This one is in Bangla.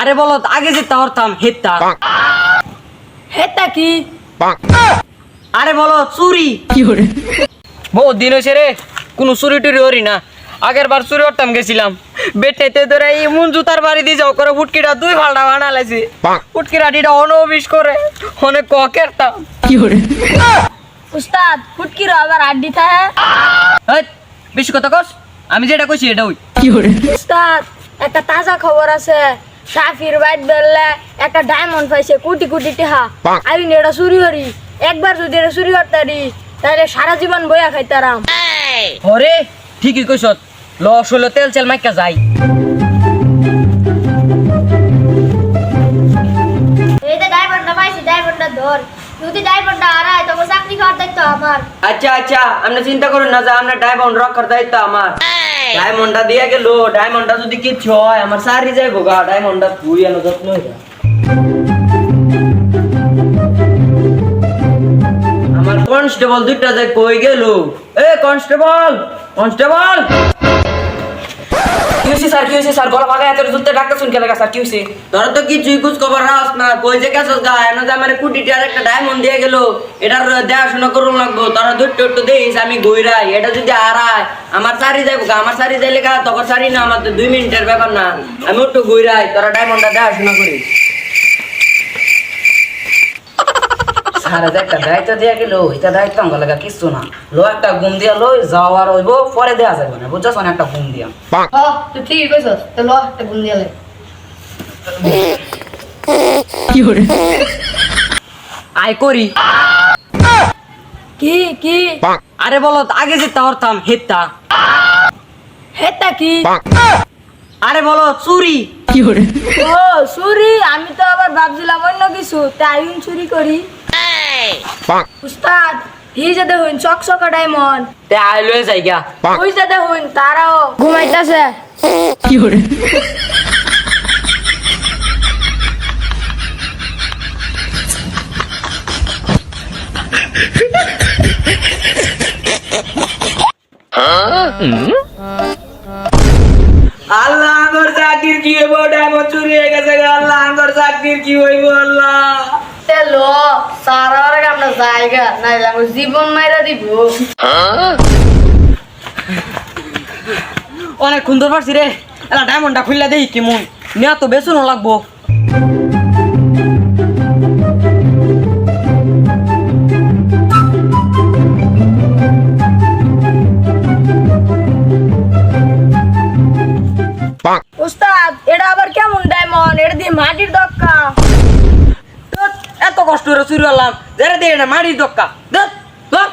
আরে বলো আগে যেতে হরতাম হেত্তা হেতা কি? আরে বলো চুরি। বহু দিন হয়েছে রে কোনো চুরি টুরি হরি না। আগের বার চুরি করতাম গেছিলাম। বেটেতে ধরে এই মন জুতার বাড়ি দিয়ে যাও করে ফুটকিটা দুই ভালটা বানা লাইছি। ফুটকিটা ডিটা অনবিশ করে অনেক ককেরতাম উস্তাদ ফুটকির আবার আড্ডি থাকে হেৎ, বেশি কথা কস আমি যেটা কইছি এটা ওই কি হরে উস্তাদ একটা তাজা খবর আছে। সাফির বাইট বেললে একটা ডায়মন্ড পাইছে কোটি কোটি টাকা আমি এটা চুরি করি একবার যদি এটা চুরি করতে পারি তাহলে সারা জীবন বইয়া খাইতারাম। ওরে ঠিকই কইস ল হলো তেল চেল মাইকা যাই। এই যে ডায়মন্ডটা পাইছি ডায়মন্ডটা ধর। যদি ডায়মন্ডটা হারায় তখন চাকরি খাওয়ার দায়িত্ব আমার। আচ্ছা আচ্ছা আপনি চিন্তা করুন না যে আপনার ডায়মন্ড রক্ষার দায়িত্ব আমার। ডায়মন্ডটা দিয়ে গেল ডায়মন্ডটা যদি কিছু হয়, আমার সারি যাইবো গা ডায়মন্ডটা তুই এনে যত্ন আমার কনস্টেবল দুইটা যে কই গেল? এ কনস্টেবল কনস্টেবল হয়েছে, স্যার, গলা ভাগা এত জুতে ডাক্তার শুনকে লাগা, স্যার, কি হয়েছে? ধরো তো কিছুই খোঁজ খবর রাস না, কই যে গেছস গা? এনে যে আমার কুটিটি আর একটা ডায়মন্ড দিয়ে গেল, এটার দেখাশোনা করুন লাগবো তোরা দুটো একটু দেখিস আমি গইরাই, এটা যদি হারায়, আমার সারি যাইবো গা, আমার সারি যাইলে গা, তখন সারি না, আমার তো দুই মিনিটের ব্যাপার না, আমি একটু গইরাই, তোরা ডায়মন্ডটা দেখাশোনা করিস। এটা একটা দায়িত্ব দিয়া গেল এটা দায়িত্ব আমার লাগা কিছু না। লো একটা ঘুম দিয়া লই যাওয়ার হইব পরে দেয়া যাবে না বুঝছস? একটা ঘুম দিয়া। হ তুই ঠিকই কইছস তো ল একটা গুণ দিয়ে লে। আয় করি। কি কি? আরে বলো আগে যেতে হরতাম হেত্তা হেতা কি? আরে বলো চুরি। কি ও চুরি? আমি তো আবার ভাবছিলাম অন্য কিছু তাই চুরি করি। উস্তাদ হি যে দেখুন চকচকা ডায়মন্ড। তে আয় লয়ে যাই গা। ওই যে দেখুন তারাও। ঘুমাইতেছে। আল্লাহ আমার চাকরির কি হইব? ডায়মন্ড চুরি হয়ে গেছে আল্লাহ আমার চাকরির কি হইব? আল্লাহ। লো সারার আমরা জায়গা নাইলে আমার জীবন মাইরা দিব। অনেক সুন্দর পারছি রে। এলা ডায়মন্ডটা খুললা দেই কেমন। নেওয়া তো বেসনও লাগবো। উস্তাদ এটা আবার কেমন ডায়মন্ড এটা দিয়ে মাটির দক্কা চুরি করলাম। যারা দিয়ে না মাটির দক্কা। ধ্যাৎ, ধ্যাৎ।